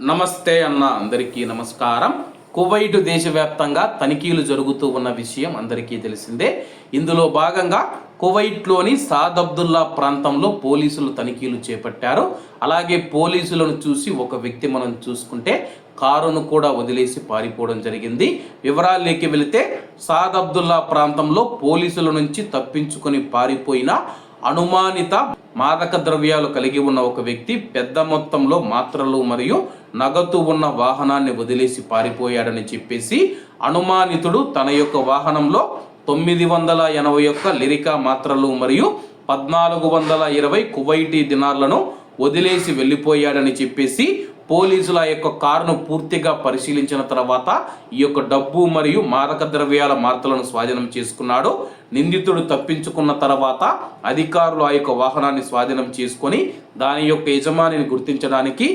నమస్తే అన్న అందరికీ నమస్కారం. కువైట్ దేశవ్యాప్తంగా తనిఖీలు జరుగుతూ ఉన్న విషయం అందరికీ తెలిసిందే. ఇందులో భాగంగా కువైట్లోని సాద్ అబ్దుల్లా ప్రాంతంలో పోలీసులు తనిఖీలు చేపట్టారు. అలాగే పోలీసులను చూసి ఒక వ్యక్తి మనం చూసుకుంటే కారును కూడా వదిలేసి పారిపోవడం జరిగింది. వివరాల్లోకి వెళితే సాద్ అబ్దుల్లా ప్రాంతంలో పోలీసుల నుంచి తప్పించుకొని పారిపోయిన అనుమానిత మాదక ద్రవ్యాలు కలిగి ఉన్న ఒక వ్యక్తి పెద్ద మొత్తంలో మాత్రలు మరియు నగదు ఉన్న వాహనాన్ని వదిలేసి పారిపోయాడని చెప్పేసి అనుమానితుడు తన యొక్క వాహనంలో తొమ్మిది వందల ఎనభై ఒక్క లిరికా మాత్రలు మరియు పద్నాలుగు వందల ఇరవై కువైటీ దినార్లను వదిలేసి వెళ్ళిపోయాడని చెప్పేసి పోలీసుల యొక్క కారును పూర్తిగా పరిశీలించిన తర్వాత ఈ యొక్క డబ్బు మరియు మాదక ద్రవ్యాల మార్తలను స్వాధీనం చేసుకున్నాడు. నిందితుడు తప్పించుకున్న తర్వాత అధికారులు ఆ యొక్క వాహనాన్ని స్వాధీనం చేసుకొని దాని యొక్క యజమానిని గుర్తించడానికి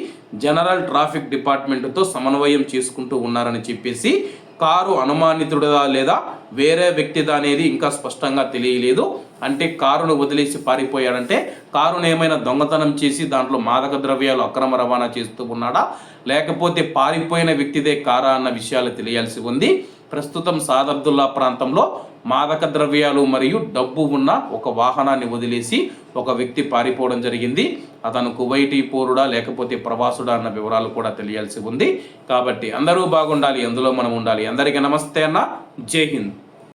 జనరల్ ట్రాఫిక్ డిపార్ట్మెంట్తో సమన్వయం చేసుకుంటూ ఉన్నారని చెప్పేసి కారు అనుమానితుడుగా లేదా వేరే వ్యక్తిది అనేది ఇంకా స్పష్టంగా తెలియలేదు. అంటే కారును వదిలేసి పారిపోయాడంటే కారును ఏమైనా దొంగతనం చేసి దాంట్లో మాదక ద్రవ్యాలు అక్రమ రవాణా చేస్తూ ఉన్నాడా? లేకపోతే పారిపోయిన వ్యక్తిదే కారా అన్న విషయాలు తెలియాల్సి ఉంది. ప్రస్తుతం సాదబ్దుల్లా ప్రాంతంలో మాదక ద్రవ్యాలు మరియు డబ్బు ఉన్న ఒక వాహనాన్ని వదిలేసి ఒక వ్యక్తి పారిపోవడం జరిగింది. అతను కువైటీ పౌరుడా లేకపోతే ప్రవాసుడా అన్న వివరాలు కూడా తెలియాల్సి ఉంది. కాబట్టి అందరూ బాగుండాలి అందులో మనం ఉండాలి. అందరికీ నమస్తే అన్న. జై హింద్.